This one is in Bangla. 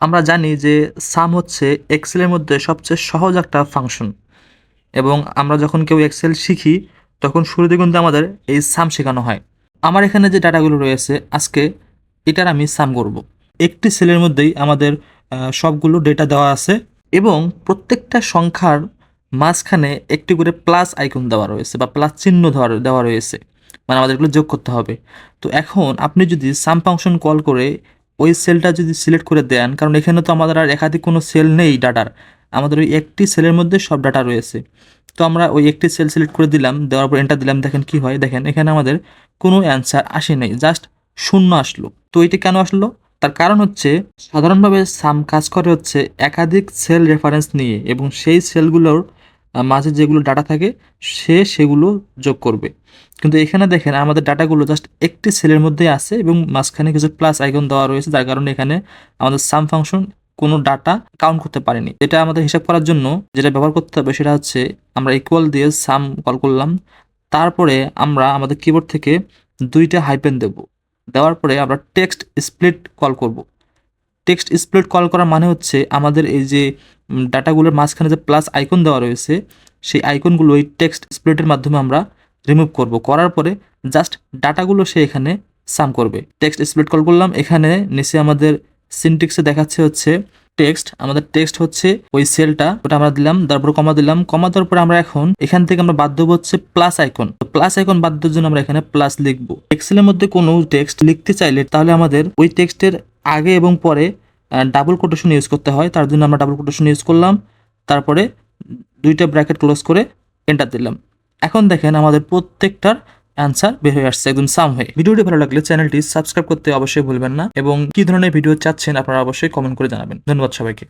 আমরা জানি যে সাম হচ্ছে এক্সেলের মধ্যে সবচেয়ে সহজ একটা ফাংশন। এবং আমরা যখন কেউ এক্সেল শিখি, তখন শুরুতে কিন্তু আমাদের এই সাম শেখানো হয়। আমার এখানে যে ডাটাগুলো রয়েছে, আজকে এটার আমি সাম করব। একটি সেলের মধ্যেই আমাদের সবগুলো ডেটা দেওয়া আছে এবং প্রত্যেকটা সংখ্যার মাঝখানে একটি করে প্লাস আইকন দেওয়া রয়েছে বা প্লাস চিহ্ন দেওয়া রয়েছে। মানে আমাদের এগুলো যোগ করতে হবে। তো এখন আপনি যদি সাম ফাংশন কল করে ওই সেলটা যদি সিলেক্ট করে দেন, কারণ এখানে তো আমাদের আর একাধিক কোনো সেল নেই ডাটার আমাদের ওই একটি সেলের মধ্যে সব ডাটা রয়েছে। তো আমরা ওই একটি সেল সিলেক্ট করে দিলাম, দেওয়ার পর এন্টার দিলাম, দেখেন কি হয়? দেখেন, এখানে আমাদের কোনো অ্যান্সার আসে নাই জাস্ট শূন্য আসলো। তো এটা কেন আসলো? তার কারণ হচ্ছে, সাধারণভাবে সাম কাজ করে হচ্ছে একাধিক সেল রেফারেন্স নিয়ে, এবং সেই সেলগুলোর মাঝে যেগুলো ডাটা থাকে, সে সেগুলো যোগ করবে। কিন্তু এখানে দেখেন, আমাদের ডাটাগুলো জাস্ট একটি সেলের মধ্যেই আছে এবং মাঝখানে কিছু প্লাস আইকন দেওয়া রয়েছে, যার কারণে এখানে আমাদের সাম ফাংশন কোনো ডাটা কাউন্ট করতে পারেনি। এটা আমাদের হিসাব করার জন্য যেটা ব্যবহার করতে হবে সেটা হচ্ছে, আমরা ইকুয়াল দিয়ে সাম কল করলাম, তারপরে আমরা আমাদের কিবোর্ড থেকে দুইটা হাইপেন দেব। দেওয়ার পরে আমরা টেক্সট স্প্লিট কল করব। টেক্সট স্প্লিট কল করার মানে হচ্ছে আমাদের এই যে ডাটাগুলোর মাঝখানে যে প্লাস আইকন দেওয়া রয়েছে, সেই আইকনগুলো এই টেক্সট স্প্লিটের মাধ্যমে আমরা রিমুভ করব। করার পরে জাস্ট ডাটাগুলো সে এখানে সাম করবে। টেক্সট স্প্লিট কল করলাম, এখানে নিচে আমাদের সিনটিক্সে দেখাচ্ছে হচ্ছে টেক্সট আমাদের টেক্সট হচ্ছে ওই সেলটা ওটা আমরা দিলাম, তারপর কমা দিলাম কমা দেওয়ার পরে আমরা এখন এখান থেকে আমরা বাধ্য হচ্ছে প্লাস আইকন প্লাস আইকন বাদ দেওয়ার জন্য আমরা এখানে প্লাস লিখব। এক্সেলের মধ্যে কোনো টেক্সট লিখতে চাইলে তাহলে আমাদের ওই টেক্সটের আগে এবং পরে ডাবল কোটেশন ইউজ করতে হয়, তার জন্য আমরা ডাবল কোটেশন ইউজ করলাম, তারপরে দুইটা ব্র্যাকেট ক্লোজ করে এন্টার দিলাম। এখন দেখেন আমাদের প্রত্যেকটার অ্যান্সার বের হয়ে আসছে একদম সাম হয়ে। ভিডিওটি ভালো লাগলে চ্যানেলটি সাবস্ক্রাইব করতে অবশ্যই ভুলবেন না, এবং কি ধরনের ভিডিও চাচ্ছেন আপনারা অবশ্যই কমেন্ট করে জানাবেন। ধন্যবাদ সবাইকে।